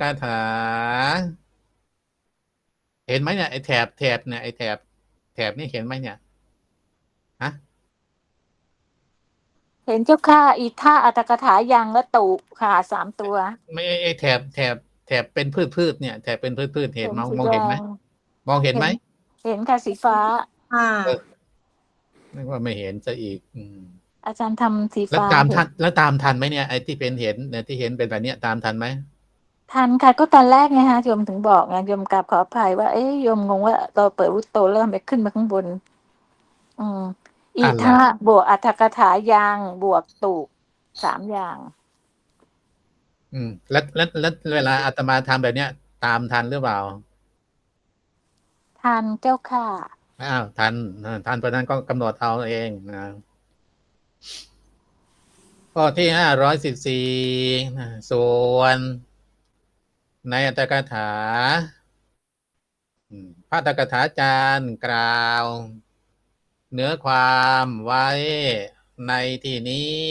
คาถา เห็นไหมเนี่ยไอ้แถบแถบเนี่ยไอ้แถบแถบนี่เห็นไหมเนี่ยฮะเห็นเจ้าค่ะอีท่าอัตถกถายังและตุค่ะสามตัวไม่ไอ้ไอ้แถบแถบแถบเป็นพืชพืชเนี่ยแถบเป็นพืชพืชเห็นมองสีมองเห็นไหมแดงมองเห็นไหมเห็นค่ะสีฟ้าค่ะนึกว่าไม่เห็นซะอีก อืมอาจารย์ทำสีแล้วฟ้าตามทันเห็นแล้วตามทันไหมเนี่ยไอ้ที่เป็นเห็นเนี่ยที่เห็นเป็นแบบเนี้ยตามทันไหม ทันค่ะก็ตอนแรกไงฮะโยมถึงบอกไงโยมกราบขออภัยว่าเอ๊ยโยมงงว่าเราเปิดวุตโตเริ่มไปขึ้นมาข้างบน อืมอีท่าบวกอัตถกถายังบวกตุสามอย่าง อืม แล้วแล้วแล้วเวลาอาตมาทำแบบเนี้ย ตามทันหรือเปล่า ทันเจ้าค่ะอ้าวทันอ่าทันเพราะฉะนั้นก็กำหนดเอาเองนะข้อที่ห้าร้อยสิบสี่ส่วน ในอัตถกถาพระอัตกถาจารย์กล่าว เนื้อความไว้ในที่นี้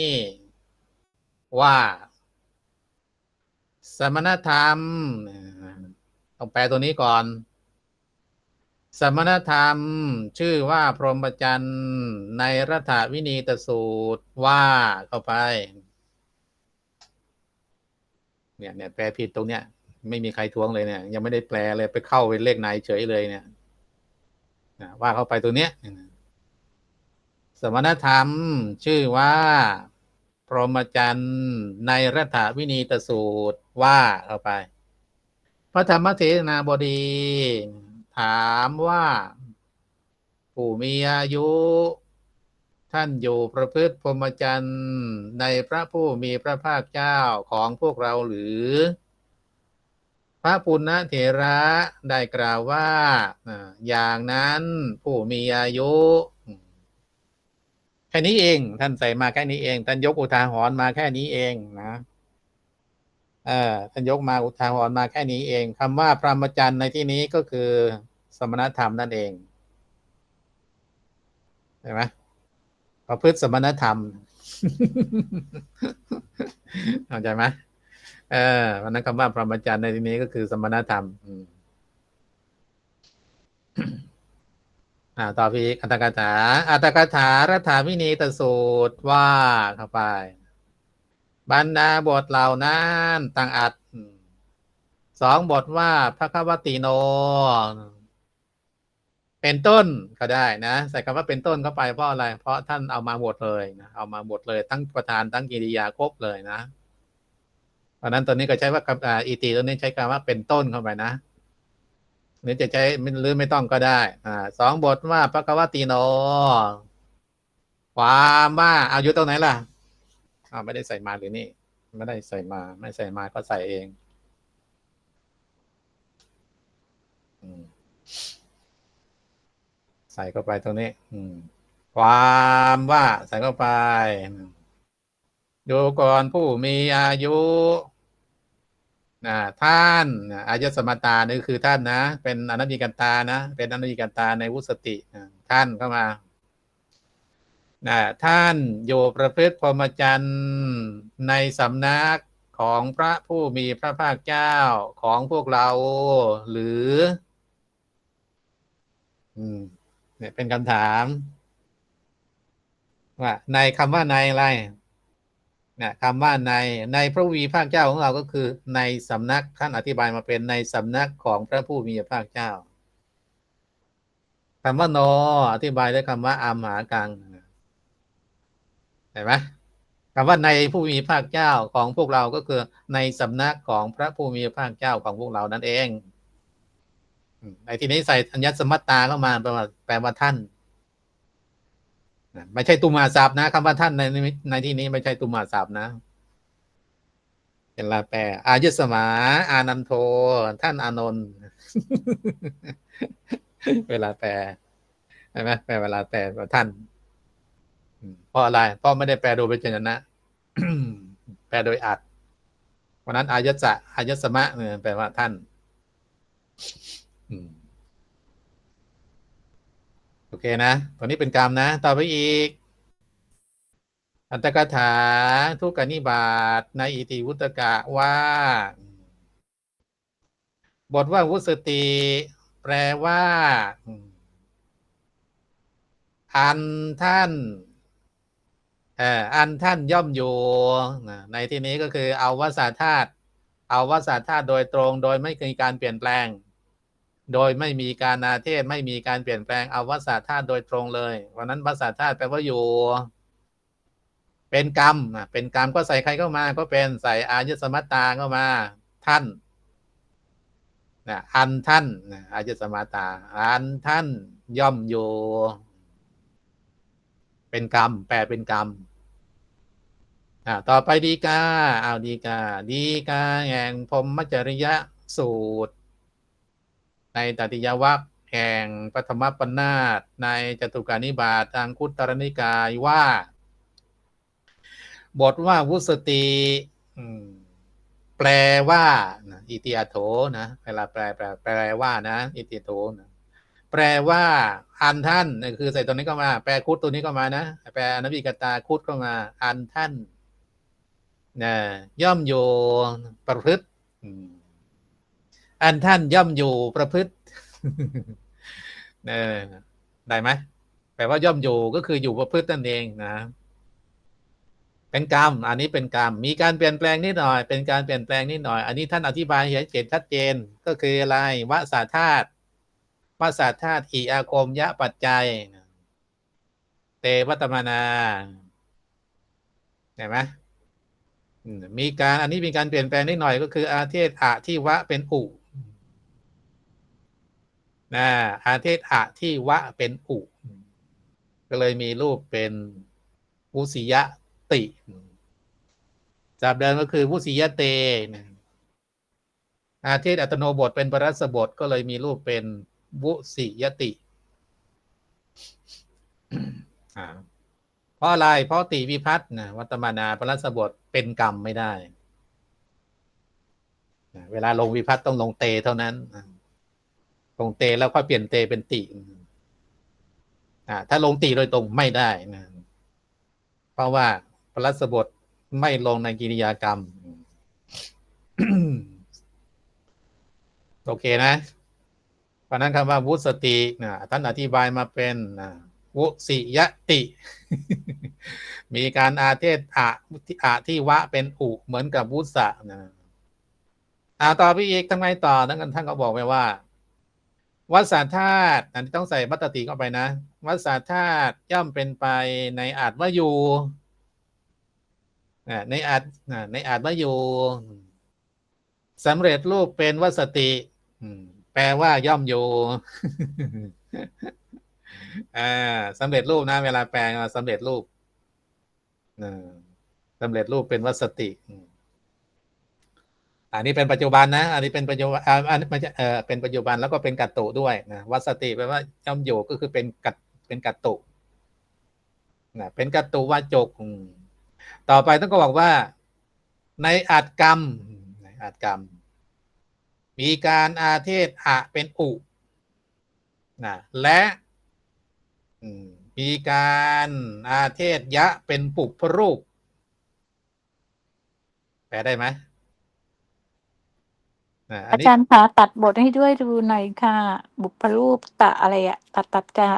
ว่า สมณธรรมต้องแปลตัวนี้ก่อน สมณธรรมชื่อว่าพรหมจรรย์ในรัฐวินีตสูตรว่าเข้าไป เนี่ยเนี่ยแปลผิดตรงเนี้ย ไม่มีใครทวงเลยเนี่ย ยังไม่ได้แปลเลยไปเข้าเป็นเลขในเฉยเลยเนี่ยว่าเข้าไปตัวเนี้ยสมณธรรมชื่อว่า พรหมจรรย์ในรัฐวินีตสูตรว่าเข้าไป พระธรรมเทศนาบดี ถามว่า ผู้มีอายุ ท่านอยู่ประพฤติพรหมจรรย์ในพระผู้มีพระภาคเจ้าของพวกเราหรือ พระปุณณเถระได้กล่าวว่าอย่างนั้นผู้มีอายุแค่นี้เอง ท่านใส่มาแค่นี้เอง ท่านยกอุทาหรณ์มาแค่นี้เองนะเออท่านยกมาอุทาหรณ์มาแค่นี้เองคำว่าพรหมจรรย์ในที่นี้ก็คือ สมณธรรมนั่นเองเห็นไหมประพฤติสมณธรรมเข้าใจไหม เออวันนั้นคำว่าพรหมจรรย์ในที่นี้ก็คือสมณธรรมอ่าต่อไปอีกอัตถกถาอัตถกถารัฐาวินีตสูตรว่าเข้าไป บรรดาบทเหล่านั้นต่างอัดสองบทว่าพระคัมติโน เป็นต้นก็ได้นะ ใส่คำว่าเป็นต้นเข้าไปเพราะอะไร เพราะท่านเอามาบทเลยนะเอามาบทเลย ทั้งประธานทั้งกิริยาครบเลยนะ เพราะนั้นตัวนี้ก็ใช้ว่าคำอ่าอีตีตัวนี้ใช้คำว่าเป็นต้นเข้าไปนะหรือจะใช้หรือไม่ต้องก็ได้ อ่าสองบทว่าพระกวติโนความว่าอายู่ตรงไหนล่ะอ้าวไม่ได้ใส่มาหรือนี่ ไม่ได้ใส่มา ไม่ใส่มาก็ใส่เองใส่เข้าไปตรงนี้ อืม ความว่าใส่เข้าไป ดูก่อนผู้มีอายุนะท่านอายสมตานี่คือท่านนะ เป็นอนันติกันตานะ เป็นอนันติกันตาในวุสติท่านเข้ามานะท่านอยู่ประพฤติพรหมจรรย์ในสำนักของพระผู้มีพระภาคเจ้าของพวกเรา หรือ อืมเนี่ยเป็นคำถาม ว่าในคำว่าในอะไร นะคำว่าในในพระวีภาคเจ้าของเราก็คือ ในสำนักท่านอธิบายมาเป็นในสำนักของพระผู้มีพระภาคเจ้าคำว่าโนอธิบายด้วยคำว่าอามหากังเห็นไหมคำว่าในผู้มีพระภาคเจ้าของพวกเราก็คือ ในสำนักของพระผู้มีพระภาคเจ้าของพวกเรานั่นเองในที่นี้ใส่อัญญสมัตตาเข้ามาแปลว่าแปลว่าท่าน ไม่ใช่ตุมาศัพท์นะคำว่าท่านในในที่นี้ไม่ใช่ตุมาศัพท์นะเป็นลาแปลอายุสมา อานันโท ท่านอานนท์เวลาแปลใช่ไหมแปลเวลาแปลว่าท่านเพราะอะไรเพราะไม่ได้แปลโดยเป็นจนะแปลโดยอัดเพราะนั้นอายะจะอายสมะเนี่ยแปลว่าท่าน อืม เคนะตัวนี้เป็นกรรมนะ ต่อไปอีก อัตถกถาทุกกนิบาตในอิติวุตกะว่า บทว่าวุสติ แปลว่า อันท่านเอ่ออันท่านย่อมอยู่ ในที่นี้ก็คือเอาวสาธาตุเอาวสาธาตุโดยตรง โดยไม่มีการเปลี่ยนแปลง โดยไม่มีการนาเทศไม่มีการเปลี่ยนแปลงเอาวสาธาตุโดยตรงเลยวันนั้นวสาธาตุแปลว่าอยู่ เป็นกรรมอะเป็นกรรมก็ใส่ใครเข้ามา ก็เป็นใส่อายุสมัตตาเข้ามา ท่านนะอันท่านนะอายุสมัตตา อันท่านย่อมอยู่ เป็นกรรม แปลเป็นกรรมต่อไปดีกาเอาดีกา ดีกาแห่งพรหมจริยสูตร ในตติยวัคแห่งปฐมปนาตในจตุการนิบาตทางคุตรนิกายว่า บทว่าวุสติแปลว่าอิติอาโถนะเวลาแปลแปลแปลว่านะ อิติอาโถนะแปลว่าอันท่านนี่คือใส่ตัวนี้ก็มา แปลคุดตัวนี้ก็มานะแปลอนบิกตาคุดก็มา อันท่านนะย่อมอยู่ประพฤติ อันท่านย่อมอยู่ประพฤติเออได้ไหมแปลว่าย่อมอยู่ก็คืออยู่ประพฤตินั่นเองนะ เป็นกรรม อันนี้เป็นกรรม มีการเปลี่ยนแปลงนิดหน่อย เป็นการเปลี่ยนแปลงนิดหน่อย อันนี้ท่านอธิบายเห็นเจนชัดเจน ก็คืออะไรวสาธาตุวสาธาตุอีอาคมยะปัจจัย เตวัตมานาเห็นไหมมมีการอันนี้มีการเปลี่ยนแปลงนิดหน่อย ก็คืออาเทศอะที่วะเป็นอุ นะอาเทศอะที่วะเป็นอุ ก็เลยมีรูปเป็นวุสิยะติจากเดิมก็คือวุสิยะเตนะอาเทศอัตโนบทเป็นปรัสบทก็เลยมีรูปเป็นวุสิยติเพราะอะไรเพราะติวิพัฒน์นะวัตมานาปรัสบทเป็นกรรมไม่ได้ เวลาลงวิพัฒน์ต้องลงเตเท่านั้นอ ลงเตแล้วค่อยเปลี่ยนเตเป็นติอ่าถ้าลงติโดยตรงไม่ได้นะเพราะว่าพระรัสบทไม่ลงในกิริยากรรม โอเคนะเพราะนั้นคำว่าวุสตินะท่านอธิบายมาเป็นนะวุสิยติ มีการอาเทศอะอะที่วะเป็นอุเหมือนกับวุสะนะอ่าต่อไปอีกทำไมต่อนั่นกันท่านก็บอกไปว่า วัสสาธาตุอันนี้ต้องใส่มัตติเข้าไปนะ วัสสาธาตุย่อมเป็นไปในอาจว่าอยู่ในอาจในอาจว่าอยู่สำเร็จรูปเป็นวัสติแปลว่าย่อมอยู่สำเร็จรูปนะ เวลาแปลมาสำเร็จรูปสำเร็จรูปเป็นวัสติ อันนี้เป็นปัจจุบันนะ อันนี้เป็นปัจจุบันอันนี้มันจะเออเป็นปัจจุบันแล้วก็เป็นกัตตุด้วยนะวัสติแปลว่าย่อมอยู่ก็คือเป็นกัตเป็นกัตตุนะเป็นกัตตุวาจกต่อไปต้องก็บอกว่า ในอาจกรรมในอาจกรรม มีการอาเทศอะเป็นอุนะและมมีการอาเทศยะเป็นปุพรูป แปลได้ไหม นะอันอานี้จารย์คะตัดบทให้ด้วยดูหน่อยค่ะ บุพรูปตะอะไรอะตัดตัดกะ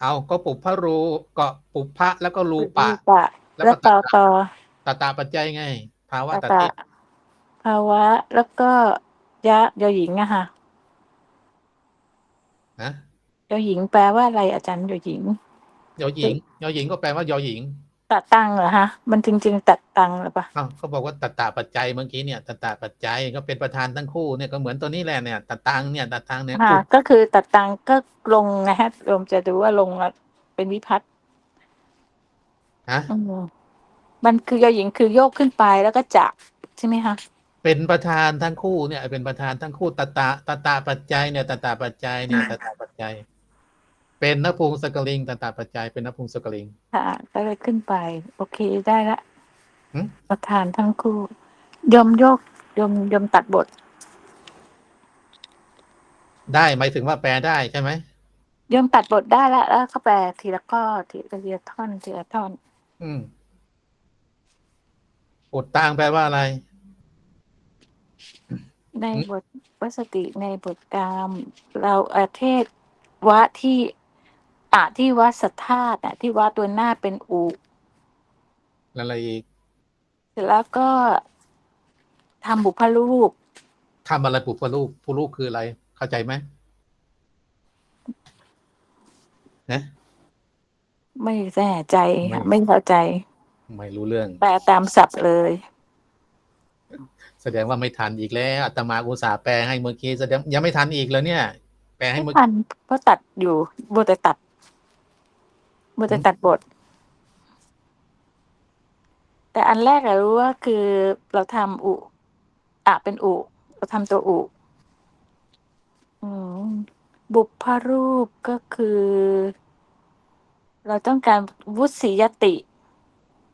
เอาก็ปุพรูก็ปุพะแล้วก็รูปะ ปะ แล้วแล้วก็ต่อต่อตตาปัจจัยไง ภาวะตะตตะติภาวะ แล้วก็ยะยอหญิงอะค่ะนะยอหญิงแปลว่าอะไรอาจารย์ยอหญิง ยอหญิงยอหญิงก็แปลว่ายอหญิง ตะตังเหรอฮะ มันจริง ๆ ตัดตังหรือปะอ้าวเขาบอกว่าตตาปัจจัยเมื่อกี้เนี่ยตตาปัจจัยก็เป็นประธานทั้งคู่เนี่ยก็เหมือนตัวนี้แหละเนี่ยตตังเนี่ยตตังเนี่ยค่ะ ก็คือตัดตังก็ลงนะฮะโยมจะดูว่าลงแล้วเป็นวิพัฒน์ฮะอืมมันคือยอหญิงคือโยกขึ้นไปแล้วก็จับใช่ไหมคะเป็นประธานทั้งคู่เนี่ยเป็นประธานทั้งคู่ตตาตตาปัจจัยเนี่ยตตาปัจจัยเนี่ยตตาปัจจัย เป็นนภูงสกลิงตตาปัจจัยเป็นนภูงสกลิงค่ะก็เลยขึ้นไป โอเคได้ละหืมประธานทั้งคู่ยมโยกยมยมตัดบท ได้หมายถึงว่าแปลได้ใช่ไหมยมตัดบทได้แล้วแล้วก็แปลทีละข้อทีละทีละท่อนทีละท่อน อืมอุดตังแปลว่าอะไร ในอืมบทวสติในบทกาม เราอาเทศวะที่ อะที่วัดสัทธาตุอะที่วัดตัวหน้าเป็นอุแล้วอะไรอีกเสร็จแล้วก็ทำบุพรูปทำอะไรปุพรูปผู้รูปคืออะไร เข้าใจไหมนะไม่แน่ใจค่ะไม่ไม่เข้าใจ ไม่รู้เรื่อง แปลตามศัพท์เลย แสดงว่าไม่ทันอีกแล้วอาตมาอุตส่าห์แปลให้เมื่อกี้แสดงยังไม่ทันอีกแล้วเนี่ย แปลให้ไม่เมื่อทันเพราะตัดอยู่บทแต่ตัด บทแต่ตัดบท แต่อันแรกอะรู้ว่าคือเราทำอุอะเป็นอุ เราทำตัวอุอืมบุพรูปก็คือ เราต้องการวุสิยติ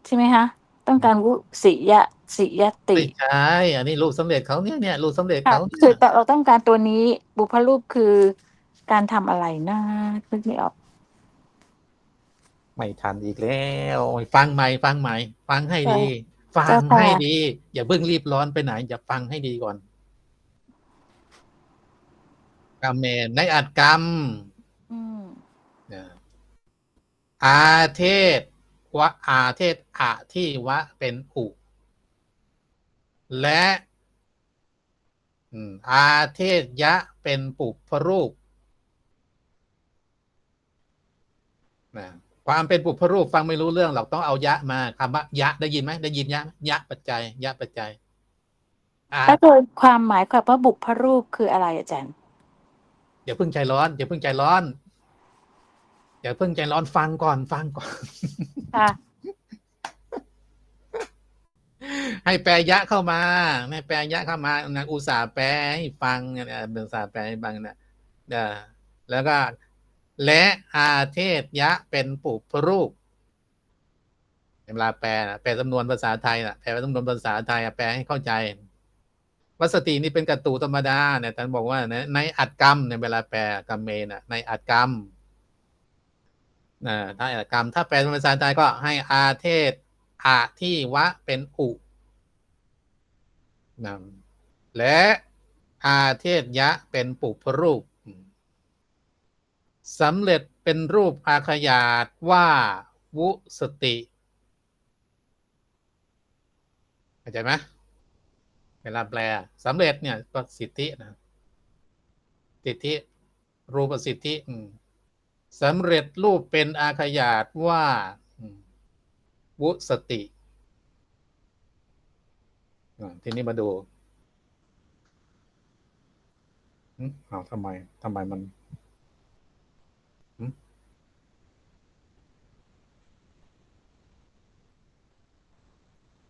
ใช่ไหมคะต้องการวุสิยะสิยติ ไม่ใช่อันนี้รูปสำเร็จเขาเนี่ยเนี่ยรูปสำเร็จค่ะเขาคือเนี่ยเราต้องการตัวนี้บุพรูปคือการทำอะไรนะนึกไม่ออก ไม่ทันอีกแล้วฟังใหม่ฟังใหม่ฟังให้ดี ฟังเจ้าค่ะให้ดี อย่าเพิ่งรีบร้อนไปไหน อย่าฟังให้ดีก่อนกรรมเมนในอัดกรรมอืมนะอาเทศวะอาเทศอะที่วะเป็นอุและอืมอาเทศยะเป็นปุพรูปนะ ความเป็นปุพรูปฟังไม่รู้เรื่องหรอกต้องเอายะมาคำว่ายะได้ยินไหมได้ยินยะไหมยะปัจจัยยะปัจจัยอ่าแล้วโดยความหมายความว่าบุพรูปคืออะไรอาจารย์อย่าเพิ่งใจร้อนอย่าเพิ่งใจร้อนอย่าเพิ่งใจร้อนฟังก่อนฟังก่อนค่ะให้แปลยะเข้ามาให้แปลยะเข้ามานางอุตส่าห์แปลให้ฟังเนี่ยนะอุตส่าห์แปลให้ฟังนะเออแล้วก็ และอาเทศยะเป็นปุพรูปเวลาแปลนะแปลสำนวนภาษาไทยนะแปลสำนวนภาษาไทยอะแปลให้เข้าใจ วัสตินี่เป็นกระตูธรรมดาเนี่ยท่านบอกว่าในอัดกรรมในเวลาแปลกรรมเมนะในอัดกรรมนะถ้าอัดกรรม ถ้าแปลเป็นภาษาไทยก็ให้อาเทศอะที่วะเป็นอุนะและอาเทศยะเป็นปุพรูป สำเร็จเป็นรูปอาขยาตว่าวุสติเข้าใจไหมเวลาแปลสำเร็จเนี่ยก็สิทธินะสิทธิรูปสิทธิสำเร็จรูปเป็นอาขยาตว่าวุสติทีนี้มาดูอืมอ้าวทำไมทำไมมัน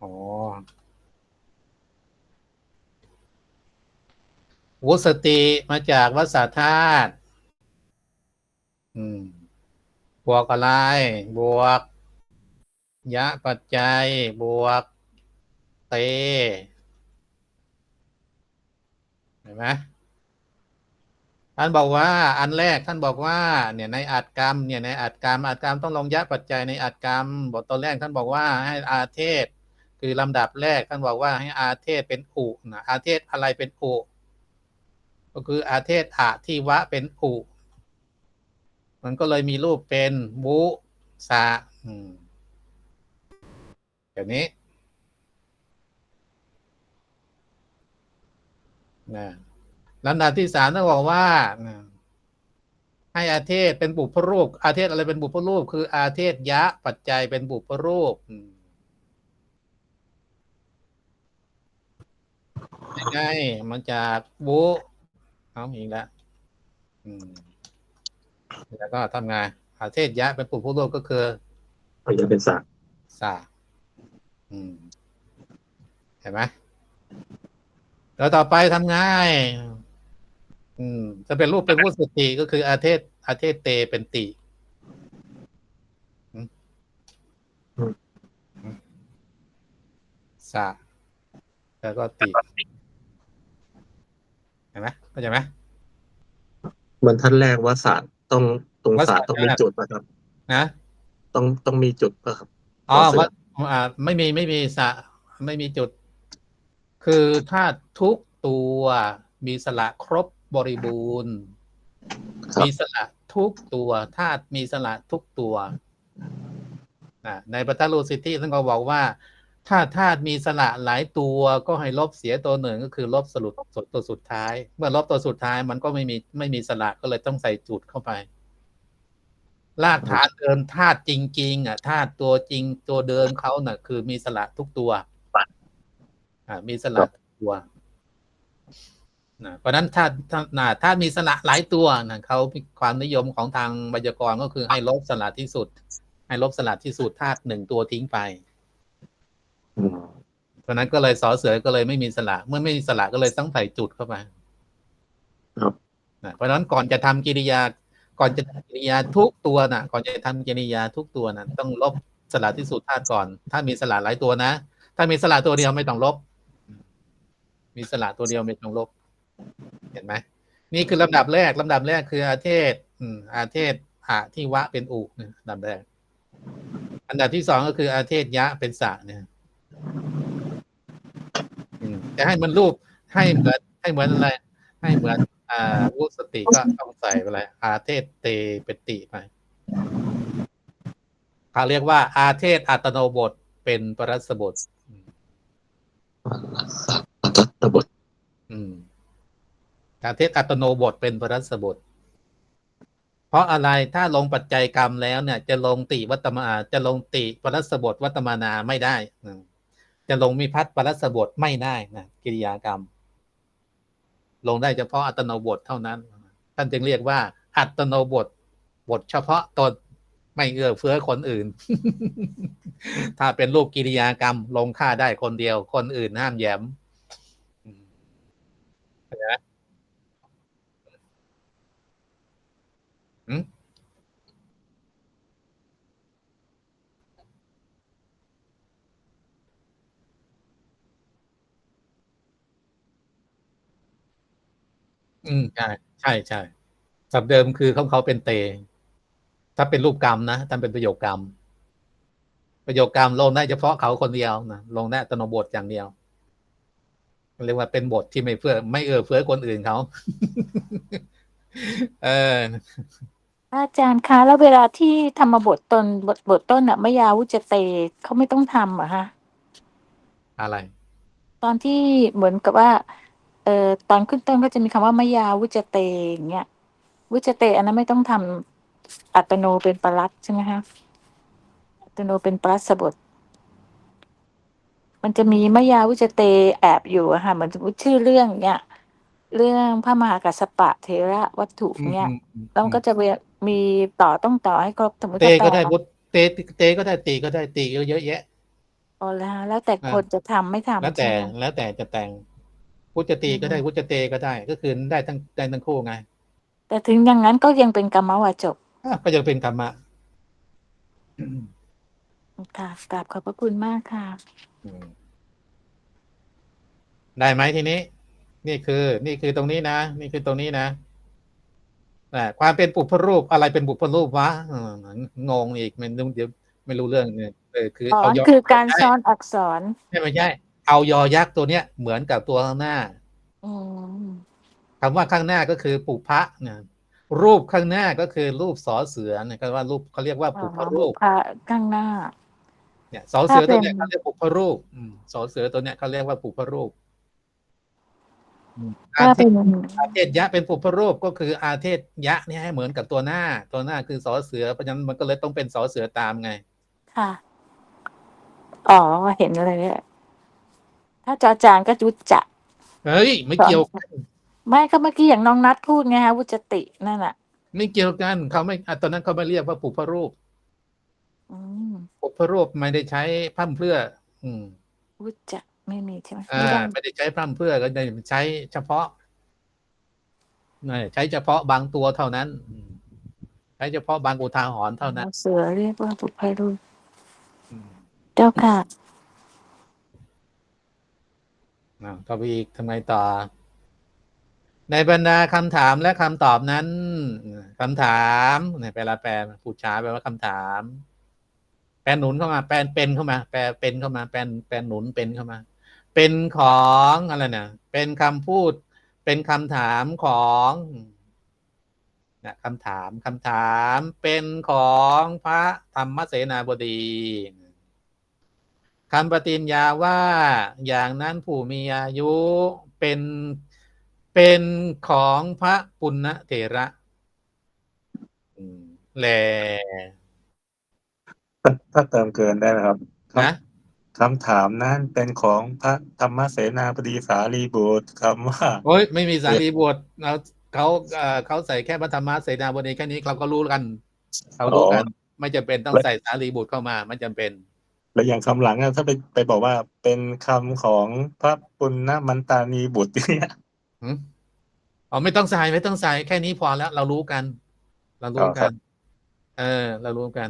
อ๋อวุสติมาจากวัสธาตุอืมบวกอะไร บวก ยะปัจจัย บวก เตเห็นไหมท่านบอกว่า อันแรกท่านบอกว่า เนี่ยในอัดกรรมเนี่ยในอัดกรรมอัดกรรมต้องลงยะปัจจัยในอัดกรรมบทตอนแรกท่านบอกว่าให้อาเทศ คือลำดับแรกท่านบอกว่าให้อาเทศเป็นอุนะอาเทศอะไรเป็นอุก็คืออาเทศอะที่วะเป็นอุมันก็เลยมีรูปเป็นวุสะอืมแบบนี้นะลำดับที่สามต้องบอกว่าให้อาเทศเป็นบุพรูป อาเทศอะไรเป็นบุพรูป คืออาเทศยะปัจจัยเป็นบุพรูปอืม ยังไงมันจากวุเอาอีกแล้วอืม แล้วก็ทำไงอาเทศยะเป็นปุพรูปก็คือพยาเป็นสักสาอืม เห็นไหมแล้วต่อไปทำไงอืม จะเป็นรูปเป็นวุสติก็คืออาเทศอาเทศเตเป็นติอืมอืมสาแล้วก็ติเห็นไหมเข้าใจไหมเหมือนท่านแรกว่าศาสตร์ต้องตรงว่าศาศาสสตตร์ร์ต้องมีจุดนะครับ นะ ต้องต้องมีจุดป่ะครับอ๋อต่อเสือว่าอ่า ไม่มีไม่มีสะไม่มีจุด คือถ้าทุกตัวมีสระครบบริบูรณ์ครับมีสระทุกตัวธาตุมีสระทุกตัวนะในปัตตาลูซิตี้ท่านก็บอกว่า ถ้าธาตุมีสระหลายตัวก็ให้ลบเสียตัวหนึ่งก็คือลบสรุปตัวสุดท้าย เมื่อลบตัวสุดท้ายมันก็ไม่มีไม่มีสระก็เลยต้องใส่จุดเข้าไปรากฐานเดิมธาตุจริง ๆ อะธาตุตัวจริงตัวเดิมเขาน่ะ คือมีสระทุกตัว อ่า มีสระตัวนะเพราะนั้นถ้าถ้าน่ะถ้ามีสระหลายตัวนะเขาความนิยมของทางไวยากรณ์ก็คือให้ลบสระที่สุด ให้ลบสระที่สุดธาตุหนึ่งตัวทิ้งไป อืมเพราะฉะนั้นก็เลยสอเสือก็เลยไม่มีสระเมื่อไม่มีสระก็เลยต้องใส่จุดเข้าไปครับนะเพราะฉะนั้นก่อนจะทำกิริยา ก่อนจะทำกิริยาทุกตัวนะก่อนจะทำกิริยาทุกตัวนะต้องลบสระที่สุดธาตุก่อน ถ้ามีสระหลายตัวนะ ถ้ามีสระตัวเดียวไม่ต้องลบ มีสระตัวเดียวไม่ต้องลบ เห็นไหมนี่คือลำดับแรกลำดับแรกคืออาเทศ อืม อาเทศอะที่วะเป็นอุเนี่ยลำดับแรก อันดับที่สองก็คืออาเทศยะเป็นสะเนี่ยอืม จะให้มันรูปให้เหมือนให้เหมือนอะไร ให้เหมือนอ่ารูปสติก็ต้องใส่ไปเลยอาเทศเตเป็นติไปเขาเรียกว่า อาเทศอัตโนบทเป็นปรัสบทสัตตตบท อืมอาเทศอัตโนบทเป็นปรัสบท เพราะอะไรถ้าลงปัจจัยกรรมแล้วเนี่ย จะลงติวัตมาจะลงติปรัสบทวัตมานาไม่ได้อืม จะลงมีพัดปรัสบทไม่ได้นะกิริยากรรม ลงได้เฉพาะอัตโนบทเท่านั้น ท่านจึงเรียกว่า อัตโนบท บทเฉพาะตนไม่เอื้อเฟื้อคนอื่น ถ้าเป็นรูปกิริยากรรม ลงค่าได้คนเดียว คนอื่นห้ามแย้มอืมเข้าใจไหมอืม อืม ใช่ ใช่ใช่ศัพท์เดิมคือของเขาเป็นเต ถ้าเป็นรูปกรรมนะถ้าเป็นประโยคกรรม ประโยคกรรมลงได้เฉพาะเขาคนเดียวนะลงได้อัตโนบทอย่างเดียวเรียกว่าเป็นบทที่ไม่เพื่อ ไม่เอื้อเฟื้อคนอื่นเขา เออ อาจารย์คะแล้วเวลาที่ธรรมบทตนบทบทต้นอะมยาวุจเตเขาไม่ต้องทำเหรอะฮะอะไร ตอนที่เหมือนกับว่า เอ่อตอนขึ้นต้นก็จะมีคำว่ามยาวุจเตอย่างเงี้ยวุจเต อันนั้นไม่ต้องทำอัตโนเป็นปรัตใช่ไหมฮะอัตโนเป็นปรัสบท มันจะมีมยาวุจเตแอบอยู่อะค่ะเหมือนสมมติชื่อเรื่องเนี้ยเรื่องพระมหากัสสปะเทระวัตถุเนี้ยอืมอืมแล้วมันก็จะมีต่อต้องต่อให้ครบสมมติเตถ้าก็ได้แปลบุตเตเตก็ได้ตีก็ได้ตีก็เยอะแยะอ๋อแล้วฮะแล้วแต่อ่าคนจะทำไม่ทำแล้วแต่ใช่ไหมแล้วแต่จะแต่ง พุจตีก็ได้อืมพุจเตก็ได้ ก็คือได้ทั้งได้ทั้งคู่ไง แต่ถึงอย่างนั้นก็ยังเป็นกรรมวาจกอะก็ยังเป็นกรรมะค่ะกราบขอบพระคุณมากค่ะอืมได้ไหมทีนี้ นี่คือ นี่คือตรงนี้นะ นี่คือตรงนี้นะอ่าความเป็นบุพรูปอะไรเป็นบุพรูปวะอืมงงอีกไม่รู้เดี๋ยวไม่รู้เรื่องเนี่ยเออคืออ๋อเอายอคือการใช่ซ้อนอักษรใช่ไม่ใช่ เอายอยักษ์ตัวเนี้ยเหมือนกับตัวข้างหน้าอืมคำว่าข้างหน้าก็คือปุพะเนี่ยรูปข้างหน้าก็คือรูปสอเสือเนี่ยก็ว่ารูปเขาเรียกว่าปุพรูปพระข้างหน้า เนี่ยสอเสือตัวเนี้ยถ้าเป็นเขาเรียกปุพรูปอืมสอเสือตัวเนี้ยเขาเรียกว่าปุพรูปอืมอาถ้าเทเป็ศนอาเทศยะเป็นปุพรูปก็คืออาเทศยะเนี่ยให้เหมือนกับตัวหน้า ตัวหน้าคือสอเสือเพราะฉะนั้นมันก็เลยต้องเป็นสอเสือตามไง ค่ะ อ๋อเห็นเลยอะ ถ้าจอจานก็จุจะเฮ้ย ไม่เกี่ยวกันไม่ก็เมื่อกี้อย่างน้องนัดพูดไงฮะวุจตินั่นแหละไม่เกี่ยวกันเขาไม่อะตอนนั้นเขาไม่เรียกว่าปุพรูปอืมปุพรูปไม่ได้ใช้พร่ำเพรื่อ อืมวุจะไม่มีใช่ไหมอ่าไม่ได้ไม่ได้ใช้พร่ำเพรื่อก็ได้ใช้เฉพาะนี่ใช้เฉพาะบางตัวเท่านั้นอืมใช้เฉพาะบางอุทาหรณ์เท่านั้น เสือเรียกว่าบุพเพรูปอืมเจ้าค่ะ อ่าต่อไปอีกทำไงต่อ ในบรรดาคำถามและคำตอบนั้นคำถามเนี่ยแปลแปลผู้ช้าแปลว่าคำถาม แปลหนุนเข้ามา แปลเป็นเข้ามา แปลเป็นเข้ามา แปลแปลหนุนเป็นเข้ามา เป็นของอะไรเนะเป็นคำพูด เป็นคำถามของนะคำถามคำถามเป็นของพระธรรมเสนาบดี คำปฏิญญาว่าอย่างนั้นผู้มีอายุเป็นเป็นของพระปุณณเถระอืมแลถ้าถ้าเติมเกินได้ไหมครับนะคำถามนั้นเป็นของพระธรรมเสนาบดีสารีบุตรคำว่าโอ้ยไม่มีสารีบทเราเขาเอ่อเขาใส่แค่พระธรรมเสนาบดีแค่นี้เราก็รู้กันเรารู้กัน ไม่จำเป็นต้องใส่สารีบุตรเข้ามา ไม่จำเป็น แล้วอย่างคำหลังอะถ้าไปไปบอกว่าเป็นคำของพระปุณณมันตานีบุตรเนี่ยหืมอ๋อไม่ต้องใส่ไม่ต้องใส่แค่นี้พอแล้ว เรารู้กัน เรารู้อ๋อคกัรันบเออ เรารู้กัน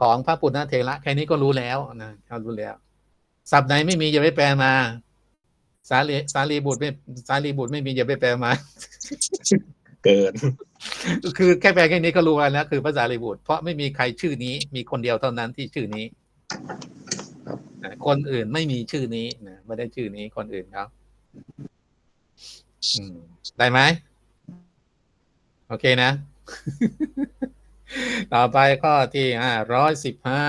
ของพระปุณณเทระแค่นี้ก็รู้แล้วนะเรารู้แล้วศัพท์ไหนไม่มีอย่าไปแปลมา สาลีสารีบุตรไม่สารีบุตรไม่มีอย่าไปแปลมา เกินคือแค่แปลแค่นี้ก็รู้แล้วคือภาษาลีบุตรเพราะไม่มีใครชื่อนี้ มีคนเดียวเท่านั้นที่ชื่อนี้ ครับนะคนอื่นไม่มีชื่อนี้นะไม่ได้ชื่อนี้คนอื่นเขาอืมได้ไหมโอเคนะ ต่อไปข้อที่ห้าร้อยสิบห้า